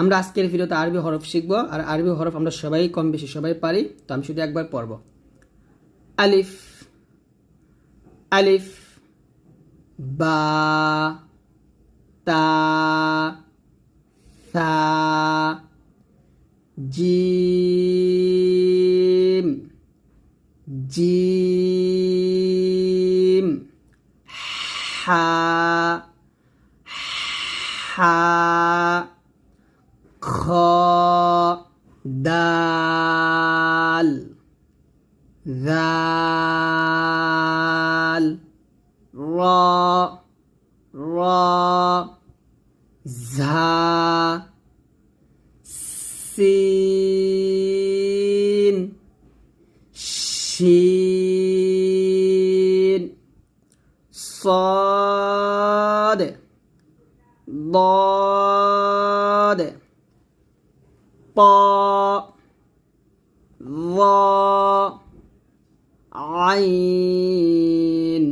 আমরা আজকের ভিডিওতে আরবি হরফ শিখব, আর আরবি হরফ আমরা সবাই কম বেশি সবাই পারি, তো আমি শুধু একবার পড়ব। আলিফ আলিফ, বা, তা, সা, জিম জিম, হা হা খ দাল দাল র র ঝা সিন শিন صاد ضاد ط ظ عين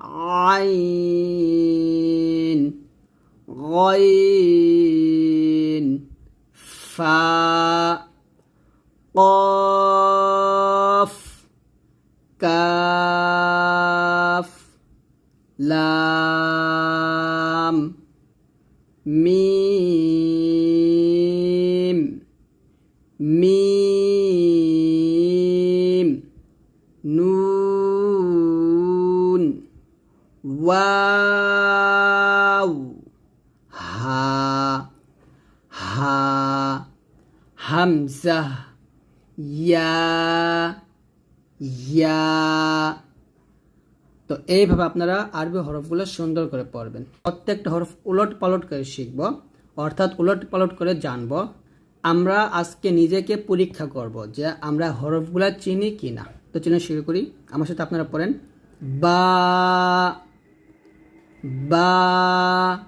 عين غين فاء قاف كاف لام ميم মিম, নুন, ওয়াও, হা হা, হামজা, ইয়া ইয়া। তো এইভাবে আপনারা আরবি হরফগুলো সুন্দর করে পড়বেন। প্রত্যেকটা হরফ উলট পালট করে শিখব, অর্থাৎ উলট পালট করে জানব। আমরা আজকে নিজেকে পরীক্ষা করব যে আমরা হরফগুলো চিনি কি না তো চিনে শুরু করি আমার সাথে আপনারা পড়েন বা বা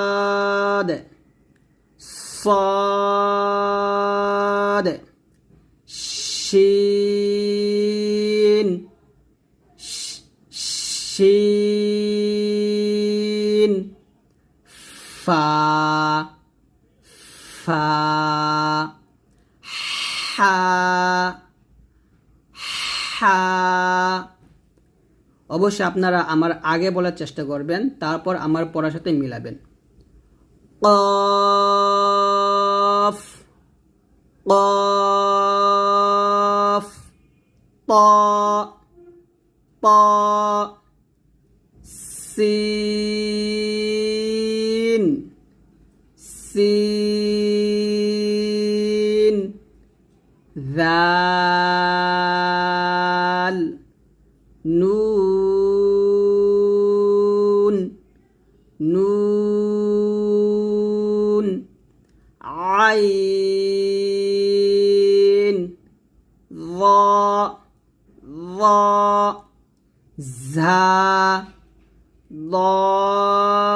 صاد صاد শিন শ- শিন ফা হা ha. অবশ্যই আপনারা আমার আগে বলার চেষ্টা করবেন, তারপর আমার পড়ার সাথে মিলাবেন। কফ কফ, প প, সিন সিন। ذال نون نون عين ظاء ظاء زا ضاد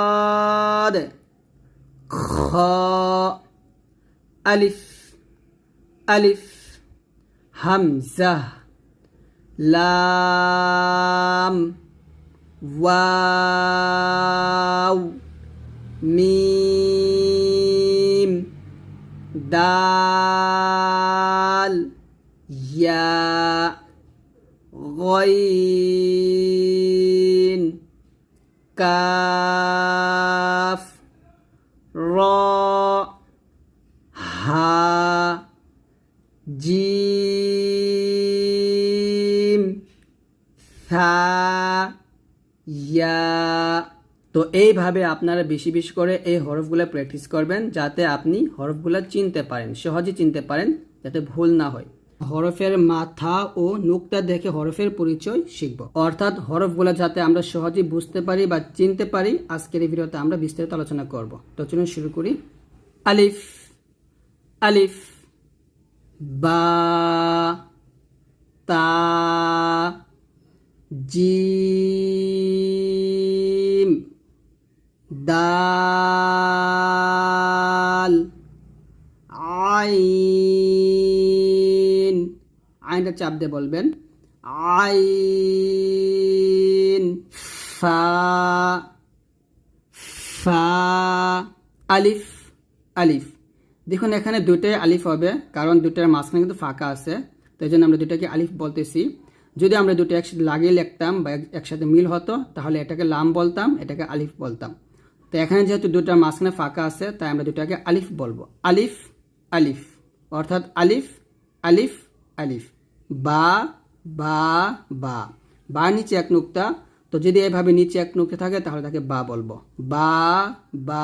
خاء ألف ألف همزة لام. واو. ميم. دال. ياء. غين. كاف. তো এইভাবে আপনারা বেশি বেশি করে এই হরফগুলো প্র্যাকটিস করবেন যাতে আপনি হরফগুলো চিনতে পারেন, সহজে চিনতে পারেন, যাতে ভুল না হয়। হরফের মাথা ও নুকটা দেখে হরফের পরিচয় শিখব। অর্থাৎ হরফগুলো যাতে আমরা সহজে বুঝতে পারি বা চিনতে পারি, আজকের এই ভিডিওতে আমরা বিস্তারিত আলোচনা করব। তো চলুন শুরু করি। আলিফ আলিফ, বা, তা জিম দাল, আইন। আইনটা চাপ দিয়ে বলবেন। আইন, ফা আলিফ আলিফ। দেখুন, এখানে দুটোই আলিফ হবে, কারণ দুটার মাঝখানে কিন্তু ফাঁকা আছে। তো এই জন্য আমরা দুটাকে আলিফ বলতেছি। যদি আমরা দুটো একসাথে লাগিয়ে লিখতাম বা একসাথে মিল হতো, তাহলে এটাকে লাম বলতাম, এটাকে আলিফ বলতাম। তো এখানে যেহেতু দুটার মাঝখানে ফাঁকা আছে, তাই আমরা দুটাকে আলিফ বলব। আলিফ আলিফ, অর্থাৎ আলিফ আলিফ আলিফ। বা বা বা। বা নিচে এক নুক্তা। তো যদি এভাবে নিচে এক নুক্তা থাকে, তাহলে তাকে বা বলব। বা বা,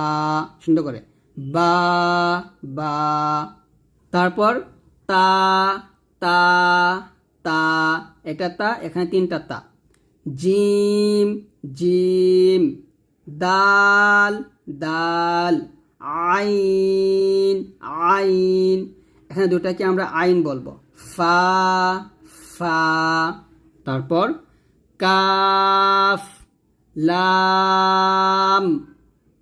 সুন্দর করে। বা বা। তারপর তা তা তা। এটা তা, এখানে তিনটা তা। জিম জিম। দাল দাল, আইন আইন। এখানে দুটাকে আমরা আইন বলব। ফা ফা। তারপর কাফ, লাম,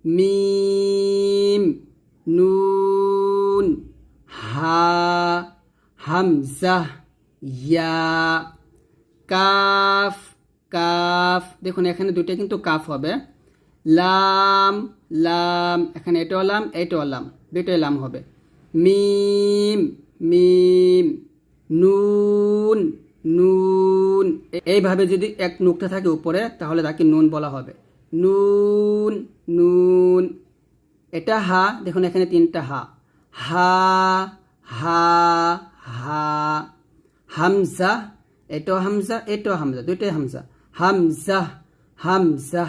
মিম, নুন, হা হামজা ইয়া। কাফ কাফ। দেখুন, এখানে দুটো কিন্তু কাফ হবে। লাম লাম, এখানে এটাও লাম এটাও লাম দুটোই লাম হবে। মিম মিম, নুন নুন এইভাবে যদি এক নুকটা থাকে উপরে, তাহলে তাকে নুন বলা হবে। নুন নুন, এটা হা, দেখুন এখানে তিনটা হা। হা হা হা, হামজা, এটাও হামজা এটাও হামজা, দুইটাই হামজা। হামজা হামজা।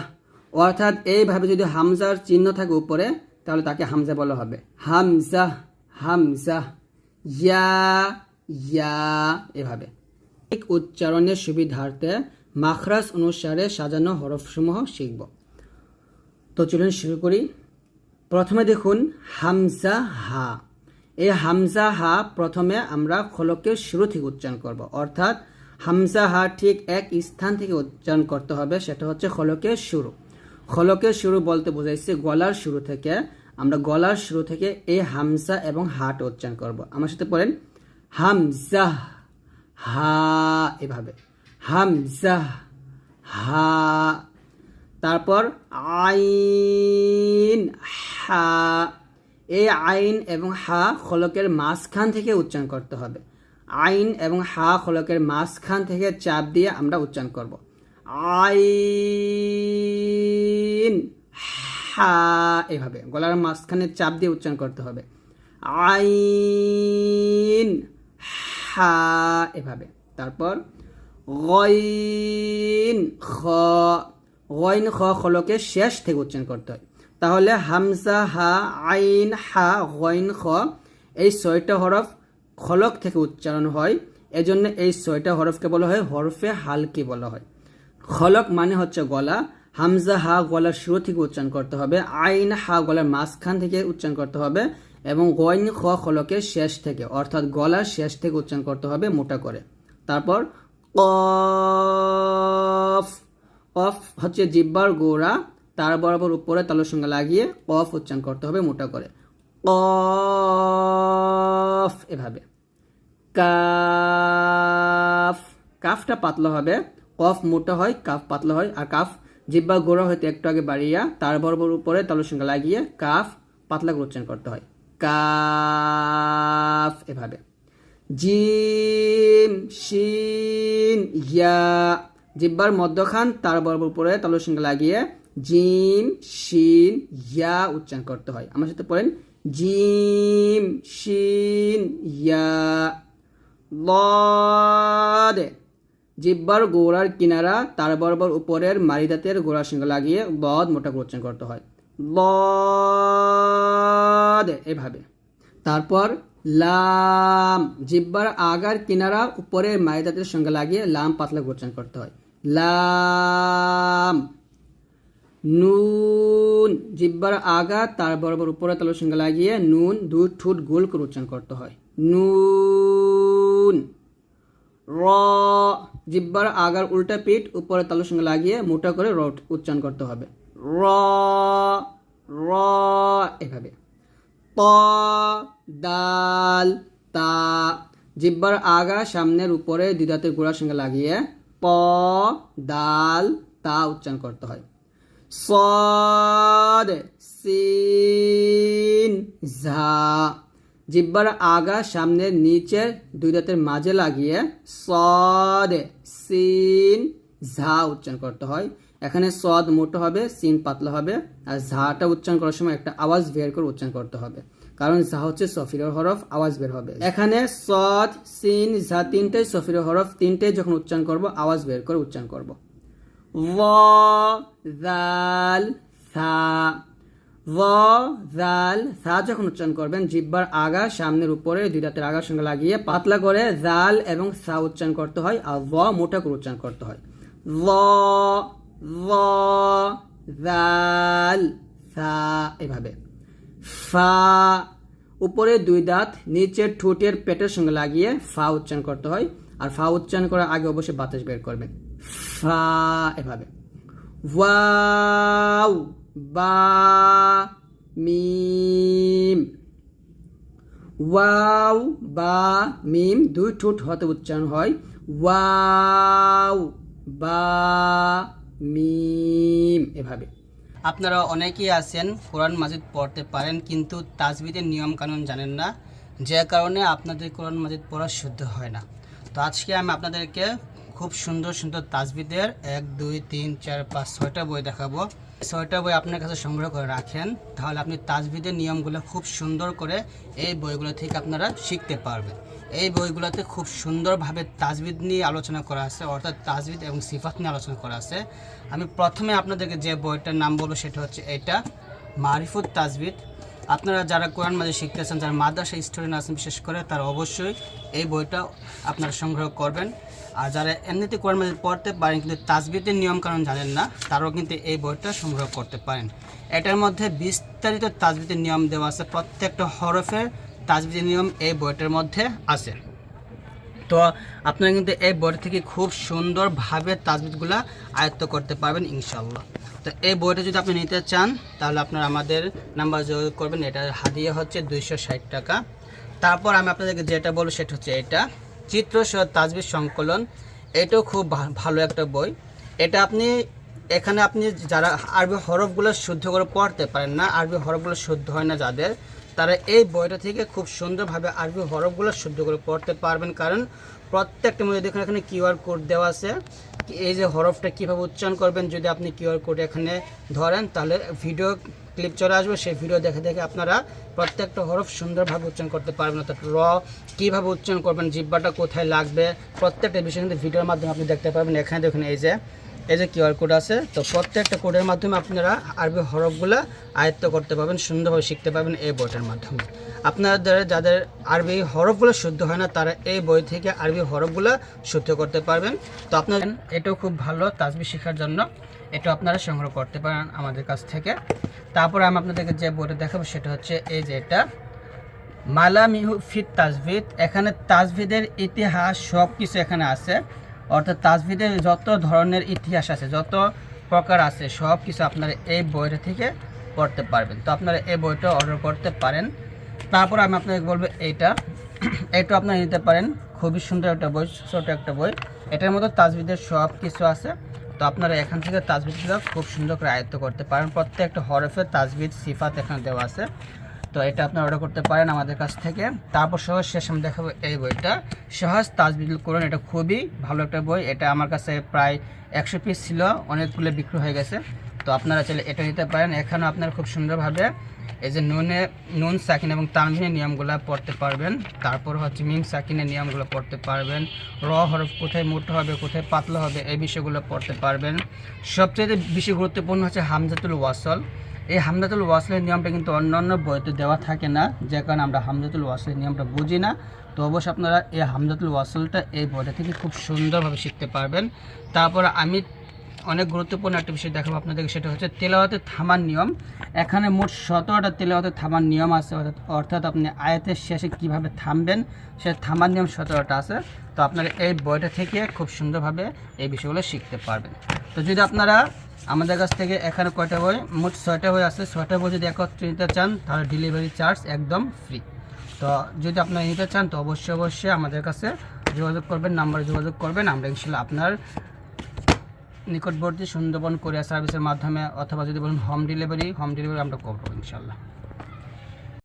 অর্থাৎ এইভাবে যদি হামজার চিহ্ন থাকে উপরে, তাহলে তাকে হামজা বলা হবে। হামজা হামজা, ইয়া ইয়া, এভাবে। ঠিক উচ্চারণের সুবিধার্থে মাখরাজ অনুসারে সাজানো হরফসমূহ শিখব। তো চলুন শুরু করি। প্রথমে দেখুন, হামজা, হা। এই হামজা, হা প্রথমে আমরা খলকের শুরু থেকে উচ্চারণ করব। অর্থাৎ হামজা, হা ঠিক এক স্থান থেকে উচ্চারণ করতে হবে, সেটা হচ্ছে খলকের শুরু। খলকের শুরু বলতে বোঝাইছে গলার শুরু থেকে। আমরা গলার শুরু থেকে এ হামজা এবং হাট উচ্চারণ করব। আমার সাথে পড়েন। হামজা হা এভাবে। হামজা হা। তারপর আইন, হা। এই আইন এবং হা খলকের মাঝখান থেকে উচ্চারণ করতে হবে। আইন এবং হা খলকের মাঝখান থেকে চাপ দিয়ে আমরা উচ্চারণ করব। আইন। হা, এভাবে। গলার মাঝখানে চাপ দিয়ে উচ্চারণ করতে হবে। আইন। হা, এভাবে। তারপর গইন, খ। গইন, খ, খলকে শেষ থেকে উচ্চারণ করতে হয়। তাহলে হামসা হা, আইন, হা, গইন, খ, এই ছয়টা হরফ খলক থেকে উচ্চারণ হয়। এজন্য এই ছয়টা হরফকে বলা হয় হরফে হালকি বলা হয়। খলক মানে হচ্ছে গলা। হামজা হা গলার শুরু থেকে উচ্চারণ করতে হবে। আইন হা গলার মাঝখান থেকে উচ্চারণ করতে হবে এবং গইন খ খলকের শেষ থেকে, অর্থাৎ গলার শেষ থেকে উচ্চারণ করতে হবে মোটা করে। তারপর কফ। কফ হচ্ছে জিব্বার গোড়া, তার বরাবর উপরে তালুর সঙ্গে লাগিয়ে কফ উচ্চারণ করতে হবে মোটা করে। কফ এভাবে। কাফ। কাফটা পাতলা হবে। কফ মোটা হয়, কাফ পাতলা হয়, আর কাফ জিব্বা গোড়া হইতে একটু আগে বাড়িয়া তার বরাবর উপরে তালুর সঙ্গে লাগিয়ে কাফ পাতলা করে উচ্চারণ করতে হয়। কাফ এভাবে। জিম, শিন, ইয়া। জিব্বার মধ্যখান তার বরাবর উপরে তালুর সঙ্গে লাগিয়ে জিম, শিন, ইয়া উচ্চারণ করতে হয়। আমার সাথে পড়েন। জিম, শিন, ইয়া। লদ জিব্বার গোড়ার কিনারা তার বরাবর উপরের মারিদাতের গোড়ার সঙ্গে লাগিয়ে বদ মোটা উচ্চারণ করতে হয়। লদ এভাবে। তারপর লাম, জিব্বার আগার কিনারা উপরের মারিদাতের সঙ্গে লাগিয়ে লাম পাতলা করে করতে হয়। লাম, নুন, জিব্বার আগা তার বরাবর উপরে তালুর সঙ্গে লাগিয়ে নুন দুই ঠোঁট গোল করে উচ্চারণ করতে হয়। নুন র, জিব্বার আগার উল্টা পিঠ, উপরে তালুর সঙ্গে লাগিয়ে মোটা করে র উচ্চারণ করতে হবে। র এভাবে। প দাল, তা। জিব্বার আগা সামনের উপরে দিদাতের গোড়ার সঙ্গে লাগিয়ে প, দাল, তা উচ্চারণ করতে হয়। সদ, সিন, ঝা। জিব্বার আগা সামনের নিচের দুই দাঁতের মাঝে লাগিয়ে সদ, সিন, ঝা উচ্চারণ করতে হয়। এখানে সদ মোটো হবে, সিন পাতলা হবে, আর ঝাটা উচ্চারণ করার সময় একটা আওয়াজ বের করে উচ্চারণ করতে হবে। কারণ ঝা হচ্ছে সফিরের হরফ, আওয়াজ বের হবে। এখানে সদ, সিন, ঝা তিনটাই সফিরের হরফ, তিনটাই যখন উচ্চারণ করব, আওয়াজ বের করে উচ্চারণ করব। ভ জাল সা যখন উচ্চারণ করবেন, জিব্বার আগা সামনের উপরে দুই দাঁতের আগার সঙ্গে লাগিয়ে পাতলা করে জাল এবং সা উচ্চারণ করতে হয় আর ভ মোটা করে উচ্চারণ করতে হয়। ভ জাল সা এভাবে। ফা, উপরে দুই দাঁত নিচের ঠোঁটের পেটের সঙ্গে লাগিয়ে ফা উচ্চারণ করতে হয় আর ফা উচ্চারণ করার আগে অবশ্যই বাতাস বের করবেন। ফা এভাবে। ওয়াও। বা, মিম। ওয়াও, বা, মিম দুই ঠোঁট হতে উচ্চারণ হয়। ওয়াও, বা, মিম এভাবে। আপনারা অনেকেই আছেন, কোরআন মাজিদ পড়তে পারেন, কিন্তু তাজবিদের নিয়ম কানুন জানেন না, যে কারণে আপনাদের কোরআন মাজিদ পড়া শুদ্ধ হয় না। তো আজকে আমি আপনাদেরকে খুব সুন্দর সুন্দর তাজবিদের এক, দুই, তিন, চার, পাঁচ, ছয়টা বই দেখাবো। ছয়টা বই আপনার কাছে সংগ্রহ করে রাখেন, তাহলে আপনি তাজবিদের নিয়মগুলো খুব সুন্দর করে এই বইগুলো থেকে আপনারা শিখতে পারবেন। এই বইগুলোতে খুব সুন্দরভাবে তাজবিদ নিয়ে আলোচনা করা আছে, অর্থাৎ তাজবিদ এবং সিফাত নিয়ে আলোচনা করা আছে। আমি প্রথমে আপনাদেরকে যে বইটার নাম বলব, সেটা হচ্ছে এটা, মারিফুত তাজবিদ। আপনারা যারা কোরআন মাঝে শিখতে চান যারা মাদ্রাসা স্টুডেন্ট আছেন বিশেষ করে, তারা অবশ্যই এই বইটা আপনারা সংগ্রহ করবেন। আর যারা এমনিতে কোরআন মাঝে পড়তে পারেন, কিন্তু তাজবিদের নিয়মকানুন জানেন না, তারাও কিন্তু এই বইটা সংগ্রহ করতে পারেন। এটার মধ্যে বিস্তারিত তাজবিদের নিয়ম দেওয়া আছে, প্রত্যেকটা হরফের তাজবিদের নিয়ম এই বইটার মধ্যে আছে। তো আপনারা কিন্তু এই বইটা থেকে খুব সুন্দরভাবে তাজবিদগুলা আয়ত্ত করতে পারবেন ইনশাল্লাহ তো এই বইটা যদি আপনি নিতে চান, তাহলে আপনারা আমাদের নাম্বার যোগাযোগ করবেন, এটা হাদিয়া হচ্ছে দুইশো ষাট টাকা। তারপর আমি আপনাদেরকে যেটা বলব, সেটা হচ্ছে এটা চিত্র সহ তাজবিদ সংকলন। এটাও খুব ভালো একটা বই। এটা আপনি, এখানে আপনি যারা আরবি হরফগুলো শুদ্ধ করে পড়তে পারেন না, আরবি হরফগুলো শুদ্ধ হয় না যাদের তারা এই বইটা থেকে খুব সুন্দরভাবে আরবি হরফগুলো শুদ্ধ করে পড়তে পারবেন। কারণ প্রত্যেকটা মধ্যে দেখুন, এখানে কিউআর কোড দেওয়া আছে। এই যে হরফটা কীভাবে উচ্চারণ করবেন, যদি আপনি কিউআর কোড এখানে ধরেন, তাহলে ভিডিও ক্লিপ চলে আসবে। সেই ভিডিও দেখে দেখে আপনারা প্রত্যেকটা হরফ সুন্দরভাবে উচ্চারণ করতে পারবেন। অর্থাৎ র, কীভাবে উচ্চারণ করবেন জিব্বাটা কোথায় লাগবে, প্রত্যেকটা বিষয় কিন্তু ভিডিওর মাধ্যমে আপনি দেখতে পারবেন। এখানে দেখুন, এই যে এই যে কিউআর কোড আছে, তো প্রত্যেকটা কোডের মাধ্যমে আপনারা আরবি হরফগুলো আয়ত্ত করতে পারবেন, সুন্দরভাবে শিখতে পারবেন এই বইটার মাধ্যমে। আপনাদের যাদের আরবি হরফগুলো শুদ্ধ হয় না, তারা এই বই থেকে আরবি হরফগুলো শুদ্ধ করতে পারবেন। তো আপনার এটাও খুব ভালো তাজবি শেখার জন্য এটা আপনারা সংগ্রহ করতে পারেন আমাদের কাছ থেকে। তারপরে আমি আপনাদেরকে যে বইটা দেখাবো, সেটা হচ্ছে এই যে এটা। মালামিহু ফিট তাজভিদ এখানে তাজভিদের ইতিহাস সব কিছু এখানে আছে। অর্থাৎ তাজভিদের যত ধরনের ইতিহাস আছে, যত প্রকার আছে সব কিছু আপনারা এই বইটা থেকে পড়তে পারবেন। তো আপনারা এই বইটা অর্ডার করতে পারেন। তারপর আমি আপনাকে বলব এইটা। এটা আপনারা নিতে পারেন। খুবই সুন্দর একটা বই, ছোট একটা বই। এটার মধ্যে তাজভিদের সব কিছু আছে। তো আপনারা এখান থেকে তাজবিদগুলো খুব সুন্দর করে আয়ত্ত করতে পারেন। প্রত্যেকটা হরফের তাজবিদ, সিফাত এখানে দেওয়া আছে। তো এটা আপনি অর্ডার করতে পারেন আমাদের কাছ থেকে। তারপর সহজ শেষ আমি দেখাবো এই বইটা। সহজ তাজবিদুল কোরআন, এটা খুবই ভালো একটা বই। এটা আমার কাছে প্রায় একশো পিস ছিল, অনেকগুলো বিক্রি হয়ে গেছে। তো আপনারা চাইলে এটা নিতে পারেন। এখানেও আপনারা খুব সুন্দরভাবে এই যে নুনে, নুন, সাকিন এবং তানভিনের নিয়মগুলো পড়তে পারবেন। তারপর হচ্ছে মিম সাকিনের নিয়মগুলো পড়তে পারবেন। র হরফ কোথায় মোটা হবে, কোথায় পাতলা হবে, এই বিষয়গুলো পড়তে পারবেন। সবচেয়ে বেশি গুরুত্বপূর্ণ হচ্ছে হামজাতুল ওয়াসল। এই হামদাতুল ওয়াসলের নিয়মটা কিন্তু অন্য অন্য বইতে দেওয়া থাকে না, যে কারণে আমরা হামদাতুল ওয়াসলের নিয়মটা বুঝি না। তো অবশ্যই আপনারা এই হামদাতুল ওয়াসলটা এই বইটা থেকে খুব সুন্দরভাবে শিখতে পারবেন। তারপর আমি অনেক গুরুত্বপূর্ণ একটা বিষয় দেখাবো আপনাদেরকে, সেটা হচ্ছে তেলাওয়াতে থামার নিয়ম। এখানে মোট সতেরোটা তেলাওয়াতে থামার নিয়ম আছে, অর্থাৎ অর্থাৎ আপনি আয়াতের শেষে কীভাবে থামবেন, সে থামার নিয়ম সতেরোটা আছে। তো আপনারা এই বইটা থেকে খুব সুন্দরভাবে এই বিষয়গুলো শিখতে পারবেন। তো যদি আপনারা আমাদের কাছ থেকে এখানে কয়টা বই, মোট ছয়টা বই আছে, ছয়টা বই যদি একত্রে নিতে চান, তাহলে ডেলিভারি চার্জ একদম ফ্রি তো যদি আপনারা নিতে চান, তো অবশ্যই অবশ্যই আমাদের কাছে যোগাযোগ করবেন, নাম্বারে যোগাযোগ করবেন, আমরা ইনশাল্লাহ আপনার নিকটবর্তী সুন্দরবন কোরিয়ার সার্ভিসের মাধ্যমে অথবা যদি বলুন হোম ডেলিভারি হোম ডেলিভারি আমরা করব ইনশাল্লাহ।